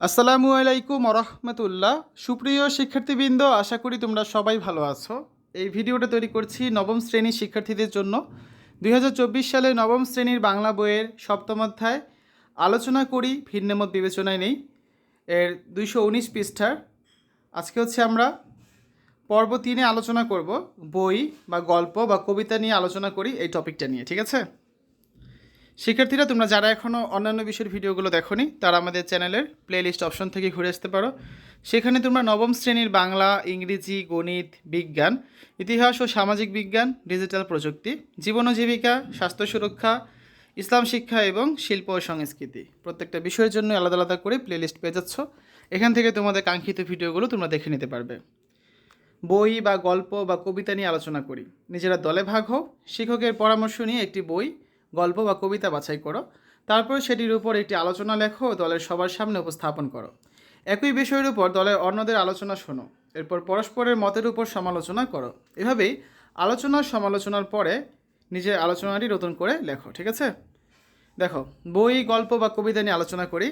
আসসালামু আলাইকুম রহমতুল্লাহ সুপ্রিয় শিক্ষার্থীবৃন্দ, আশা করি তোমরা সবাই ভালো আছো। এই ভিডিওটা তৈরি করছি নবম শ্রেণির শিক্ষার্থীদের জন্য। দু হাজার চব্বিশ সালে নবম শ্রেণির বাংলা বইয়ের সপ্তম অধ্যায়। আলোচনা করি, ভিন্নমত বিবেচনায় নেই। এর দুইশো উনিশ পৃষ্ঠার। আজকে হচ্ছে আমরা পর্ব তিনে আলোচনা করব, বই বা গল্প বা কবিতা নিয়ে আলোচনা করি এই টপিকটা নিয়ে, ঠিক আছে? শিক্ষার্থীরা, তোমরা যারা এখনও অন্যান্য বিষয়ের ভিডিওগুলো দেখোনি, তারা আমাদের চ্যানেলের প্লেলিস্ট অপশন থেকে ঘুরে আসতে পারো। সেখানে তোমরা নবম শ্রেণির বাংলা, ইংরেজি, গণিত, বিজ্ঞান, ইতিহাস ও সামাজিক বিজ্ঞান ডিজিটাল প্রযুক্তি, জীবন ও জীবিকা, স্বাস্থ্য সুরক্ষা, ইসলাম শিক্ষা এবং শিল্প ও সংস্কৃতি। প্রত্যেকটা বিষয়ের জন্য আলাদা আলাদা করে প্লেলিস্ট পেয়ে যাচ্ছ। এখান থেকে তোমাদের কাঙ্ক্ষিত ভিডিওগুলো তোমরা দেখে নিতে পারবে। বই বা গল্প বা কবিতা নিয়ে আলোচনা করি। নিজেরা দলে ভাগ হও। শিক্ষকের পরামর্শ নিয়ে একটি বই গল্প বা কবিতা বাছাই করো। তারপর সেটির উপর একটি আলোচনা লেখো, দলের সবার সামনে উপস্থাপন করো। একই বিষয়ের উপর দলের অন্যদের আলোচনা শোনো, এরপর পরস্পরের মতের উপর সমালোচনা করো। এভাবেই আলোচনা সমালোচনার পরে নিজের আলোচনাটি নতুন করে লেখো, ঠিক আছে? দেখো, বই, গল্প বা কবিতা নিয়ে আলোচনা করি।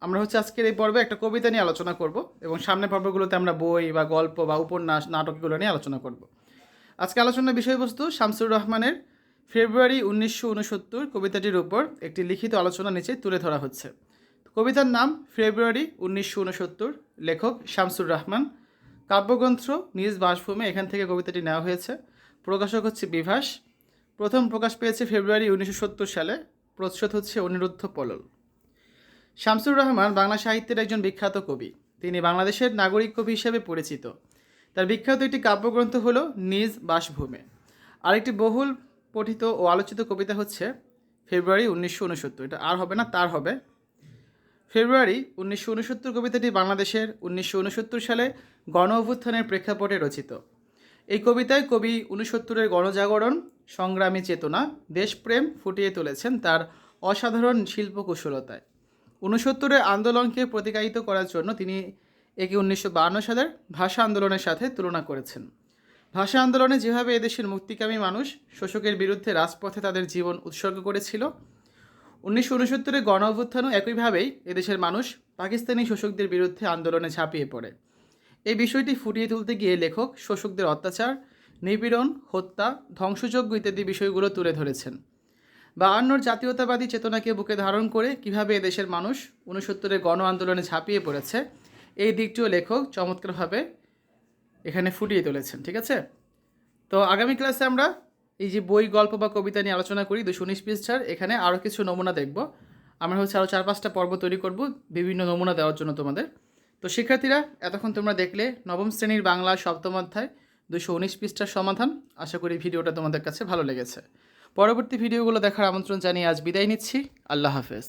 আমরা হচ্ছে আজকের এই পর্বে একটা কবিতা নিয়ে আলোচনা করব এবং সামনের পর্বগুলোতে আমরা বই বা গল্প বা উপন্যাস, নাটকগুলো নিয়ে আলোচনা করব। আজকে আলোচনার বিষয়বস্তু শামসুর রহমানের ফেব্রুয়ারি উনিশশো উনসত্তর কবিতাটির উপর একটি লিখিত আলোচনা নিচে তুলে ধরা হচ্ছে। কবিতার নাম ফেব্রুয়ারি উনিশশো উনসত্তর, লেখক শামসুর রহমান। কাব্যগ্রন্থ নিজ বাসভূমে এখান থেকে কবিতাটি নেওয়া হয়েছে। প্রকাশক হচ্ছে বিভাস। প্রথম প্রকাশ পেয়েছে ফেব্রুয়ারি উনিশশো সত্তর সালে প্রচ্ছদ হচ্ছে অনিরুদ্ধ পলল। শামসুর রহমান বাংলা সাহিত্যের একজন বিখ্যাত কবি। তিনি বাংলাদেশের নাগরিক কবি হিসেবে পরিচিত। তার বিখ্যাত একটি কাব্যগ্রন্থ হল নিজ বাসভূমে। আরেকটি বহুল পঠিত ও আলোচিত কবিতা হচ্ছে ফেব্রুয়ারি উনিশশো উনসত্তর। এটা আর হবে না, তার হবে। ফেব্রুয়ারি উনিশশো উনসত্তর কবিতাটি বাংলাদেশের উনিশশো উনসত্তর সালে গণ অভ্যুত্থানের প্রেক্ষাপটে রচিত। এই কবিতায় কবি উনসত্তরের গণজাগরণ, সংগ্রামী চেতনা, দেশপ্রেম ফুটিয়ে তুলেছেন তার অসাধারণ শিল্পকুশলতায়। উনসত্তরের আন্দোলনকে প্রতিকায়িত করার জন্য তিনি একে উনিশশো সালের ভাষা আন্দোলনের সাথে তুলনা করেছেন। ভাষা আন্দোলনে যেভাবে এদেশের মুক্তিকামী মানুষ শোষকের বিরুদ্ধে রাজপথে তাদের জীবন উৎসর্গ করেছিল, উনিশশো উনসত্তরের গণ অভ্যুত্থানও একইভাবেই এদেশের মানুষ পাকিস্তানি শোষকদের বিরুদ্ধে আন্দোলনে ঝাঁপিয়ে পড়ে। এই বিষয়টি ফুটিয়ে তুলতে গিয়ে লেখক শোষকদের অত্যাচার, নিপীড়ন, হত্যা, ধ্বংসযজ্ঞ ইত্যাদি বিষয়গুলো তুলে ধরেছেন। বায়ান্নর জাতীয়তাবাদী চেতনাকে বুকে ধারণ করে কীভাবে এদেশের মানুষ উনসত্তরের গণ আন্দোলনে ঝাঁপিয়ে পড়েছে, এই দিকটিও লেখক চমৎকারভাবে এখানে ফুটিয়ে তুলেছেন, ঠিক আছে? তো আগামী ক্লাসে আমরা এই যে বই, গল্প বা কবিতা নিয়ে আলোচনা করি, দুশো উনিশ পৃষ্ঠার এখানে আরও কিছু নমুনা দেখব। আমরা হচ্ছে আরও চার পাঁচটা পর্ব তৈরি করব, বিভিন্ন নমুনা দেওয়ার জন্য তোমাদের। তো শিক্ষার্থীরা, এতক্ষণ তোমরা দেখলে নবম শ্রেণির বাংলা সপ্তম অধ্যায়, দুশো উনিশ পৃষ্ঠার সমাধান। আশা করি ভিডিওটা তোমাদের কাছে ভালো লেগেছে। পরবর্তী ভিডিওগুলো দেখার আমন্ত্রণ জানিয়ে আজ বিদায় নিচ্ছি। আল্লাহ হাফেজ।